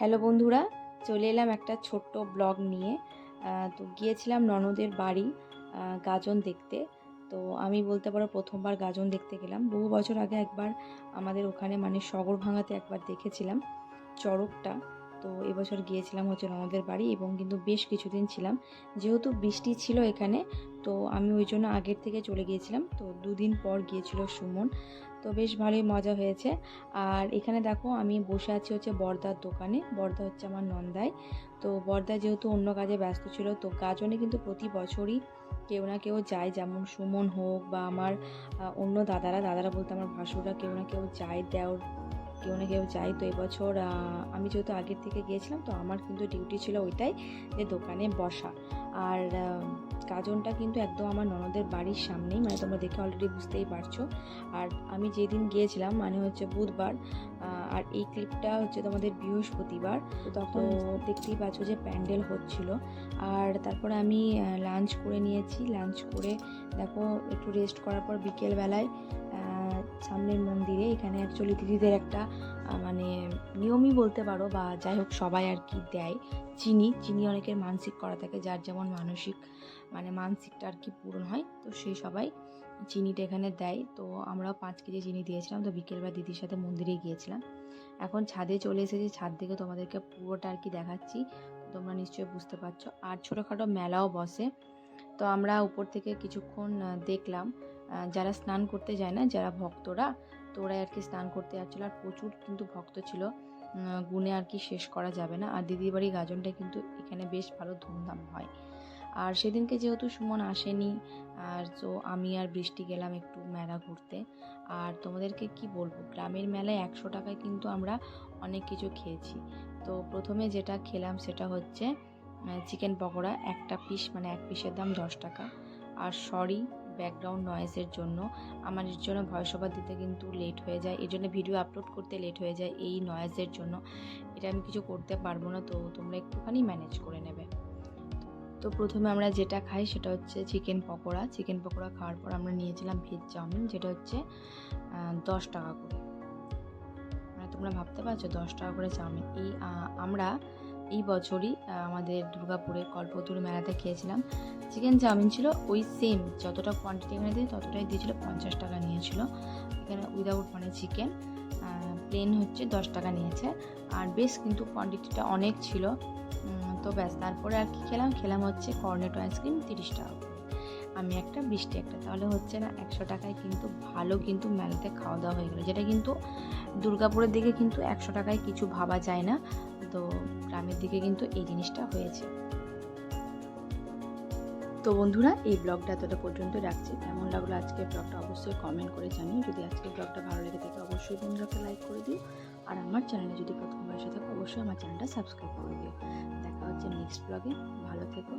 Hello বন্ধুরা, চলে এলাম একটা ছোট্ট ব্লগ নিয়ে। তো গিয়েছিলাম ননদের বাড়ি গাজন দেখতে। তো আমি বলতে পারো প্রথমবার গাজন দেখতে গেলাম। বহু বছর আগে একবার আমাদের ওখানে মানে সগর ভাঙাতে একবার দেখেছিলাম চড়কটা। তো এবছর গিয়েছিলাম হচ্ছে ননদের বাড়ি এবং কিন্তু বেশ কিছুদিন ছিলাম। যেহেতু বৃষ্টি ছিল এখানে, তো আমি ওই জন্য আগের থেকে চলে গিয়েছিলাম। তো দুদিন পর গিয়েছিল সুমন। তো বেশ ভালোই মজা হয়েছে। আর এখানে দেখো আমি বসে আছি হচ্ছে বর্দার দোকানে। বর্দা হচ্ছে আমার নন্দায় তো বর্দা যেহেতু অন্য কাজে ব্যস্ত ছিল, তো গাজনে কিন্তু প্রতি বছরই কেউ না কেউ যায়। যেমন সুমন হোক বা আমার অন্য দাদারা দাদারা বলতে আমার ভাসুরা কেউ না কেউ যায় দেওর কেউ না কেউ যায় তো এবছর আমি যেহেতু আগের থেকে গিয়েছিলাম তো আমার কিন্তু ডিউটি ছিল ওইটাই যে দোকানে বসা। আর গাজনটা কিন্তু একদম আমার ননদের বাড়ির সামনেই মানে তোমরা দেখে অলরেডি বুঝতেই পারছ। আর আমি যেদিন গিয়েছিলাম মানে হচ্ছে বুধবার আর এই ক্লিপটা হচ্ছে তোমাদের বৃহস্পতিবার তো তখন দেখতেই পাচ্ছ যে প্যান্ডেল হচ্ছিল। আর তারপরে আমি লাঞ্চ করে নিয়েছি। লাঞ্চ করে দেখো একটু রেস্ট করার পর বিকেলবেলায় সামনের মন্দিরে, এখানে অ্যাকচুয়ালি দিদিদের একটা মানে নিয়মই বলতে পারো বা যাই হোক সবাই আর কি দেয়। চিনি চিনি অনেকের মানসিক করা থাকে, যার যেমন মানসিক মানে মানসিকটা আর কি পূরণ হয়, তো সেই সবাই চিনিটা এখানে দেয়। তো আমরাও পাঁচ কেজি চিনি দিয়েছিলাম, তো বিকেলবেলা দিদির সাথে মন্দিরে গিয়েছিলাম। এখন ছাদে চলে এসেছি, ছাদ থেকে তোমাদেরকে পুরোটা আর কি দেখাচ্ছি, তোমরা নিশ্চয়ই বুঝতে পারছ। আর ছোটোখাটো মেলাও বসে, তো আমরা উপর থেকে কিছুক্ষণ দেখলাম। যারা স্নান করতে যায় না, যারা ভক্তরা, তো ওরা আর কি স্নান করতে যাচ্ছিল। আর প্রচুর কিন্তু ভক্ত ছিল। গুণে আর কি শেষ করা যাবে না। আর দিদির বাড়ি গাজনটা কিন্তু এখানে বেশ ভালো ধুমধাম হয়। আর সেদিনকে যেহেতু সুমন আসেনি, আর তো আমি আর বৃষ্টি গেলাম একটু মেলা ঘুরতে। আর তোমাদেরকে কি বলব, গ্রামের মেলায় একশো টাকায় কিন্তু আমরা অনেক কিছু খেয়েছি। তো প্রথমে যেটা খেলাম সেটা হচ্ছে চিকেন পকোড়া, একটা পিস মানে এক পিসের দাম দশ টাকা। আর সরি ব্যাকগ্রাউন্ড নয়েজের জন্য আমার এর জন্য ভয়েস ওভার দিতে কিন্তু লেট হয়ে যায়। এই জন্য ভিডিও আপলোড করতে লেট হয়ে যায় এই নয়েজের জন্য। এটা আমি কিছু করতে পারব না, তো তোমরা একটুখানি ম্যানেজ করে নেবে। তো প্রথমে আমরা যেটা খাই সেটা হচ্ছে চিকেন পকোড়া। চিকেন পকোড়া খাওয়ার পর আমরা নিয়েছিলাম ভেজ চাউমিন, যেটা হচ্ছে দশ টাকা করে। মানে তোমরা ভাবতে পারছ দশ টাকা করে চাউমিন। এই আমরা এই বছরই আমাদের দুর্গাপুরে কল্পতরু মেলাতে খেয়েছিলাম। চিকেন চাউমিন ছিল ওই সেম যতটা কোয়ান্টিটি এখানে দিয়ে ততটাই দিয়েছিলো, পঞ্চাশ টাকা নিয়েছিল। এখানে উইদাউট মানে চিকেন প্লেন হচ্ছে দশ টাকা নিয়েছে। আর বেশ কিন্তু কোয়ান্টিটিটা অনেক ছিল। তো ব্যাস, তারপরে আর কি খেলাম? খেলাম হচ্ছে কর্নেটো আইসক্রিম তিরিশ টাকা আমি একটা বৃষ্টি একটা। তাহলে হচ্ছে না একশো টাকায় কিন্তু ভালো কিন্তু মেলাতে খাওয়া দাওয়া হয়ে গেলো। যেটা কিন্তু দুর্গাপুরের দিকে কিন্তু একশো টাকায় কিছু ভাবা যায় না। তো গ্রামের দিকে কিন্তু এই জিনিসটা হয়েছে। তো বন্ধুরা, এই ব্লগটা এতটা পর্যন্ত রাখছি। কেমন লাগল আজকের ব্লগটা অবশ্যই কমেন্ট করে জানিও। যদি আজকের ব্লগটা ভালো লেগে থাকে অবশ্যই বন্ধুরাকে লাইক করে দিও। আর আমার চ্যানেলে যদি প্রথমবার এসে থাকো, অবশ্যই আমার চ্যানেলটা সাবস্ক্রাইব করে দিও। দেখা হচ্ছে নেক্সট ব্লগে ভালো থেকো।